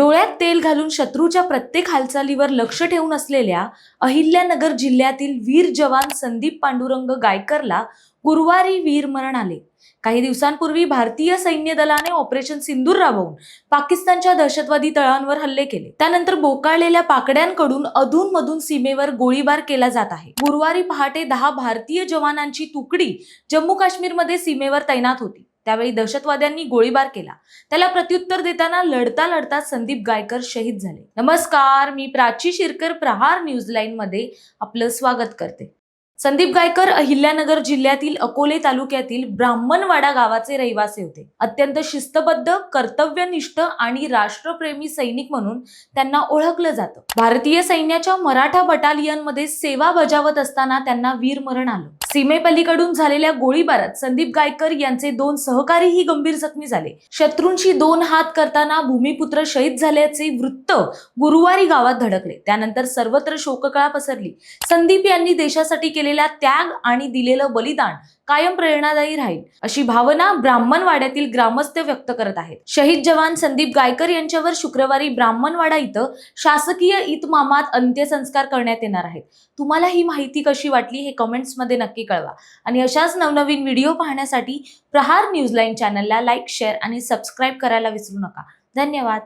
डोळ्यात तेल घालून शत्रूच्या प्रत्येक हालचालीवर लक्ष ठेवून असलेल्या अहिल्यानगर जिल्ह्यातील वीर जवान संदीप पांडुरंग गायकरला गुरुवारी वीरमरण आले. काही दिवसांपूर्वी भारतीय सैन्य दलाने ऑपरेशन सिंदूर राबवून पाकिस्तानच्या दहशतवादी तळांवर हल्ले केले. त्यानंतर बोकाळलेल्या पाकड्यांकडून अधूनमधून सीमेवर गोळीबार केला जात आहे. गुरुवारी पहाटे दहा भारतीय जवानांची तुकडी जम्मू काश्मीरमध्ये सीमेवर तैनात होती. त्यावेळी दहशतवाद्यांनी गोळीबार केला. त्याला प्रत्युत्तर देताना लढता लढता संदीप गायकर शहीद झाले. नमस्कार मी प्राची शिरकर प्रहार न्यूज लाईन मध्ये आपलं स्वागत करते. संदीप गायकर अहिल्यानगर जिल्ह्यातील अकोले तालुक्यातील ब्राह्मणवाडा गावाचे रहिवासी होते. अत्यंत शिस्तबद्ध कर्तव्यनिष्ठ आणि राष्ट्रप्रेमी सैनिक म्हणून त्यांना ओळखलं जातं. भारतीय सैन्याच्या मराठा बटालियनमध्ये सेवा बजावत असताना त्यांना वीरमरण आलं. सीमेपलीकडून झालेल्या गोळीबारात संदीप गायकर यांचे दोन सहकारीही गंभीर जखमी झाले. शत्रूंशी दोन हात करताना भूमिपुत्र शहीद झाल्याचे वृत्त गुरुवारी गावात धडकले. त्यानंतर सर्वत्र शोककळा पसरली. संदीप यांनी देशासाठी केलेला त्याग आणि दिलेलं बलिदान कायम प्रेरणादायी राहील अशी भावना ब्राह्मणवाड्यातील ग्रामस्थ व्यक्त करत आहेत. शहीद जवान संदीप गायकर यांच्यावर शुक्रवारी ब्राह्मणवाडा इथं शासकीय इतमामात अंत्यसंस्कार करण्यात येणार आहेत. तुम्हाला ही माहिती कशी वाटली हे कमेंट्समध्ये नक्की कळवा. आणि अशाच नवनवीन व्हिडिओ पाहण्यासाठी प्रहार न्यूज लाईन चॅनलला लाईक शेअर आणि सबस्क्राईब करायला विसरू नका. धन्यवाद.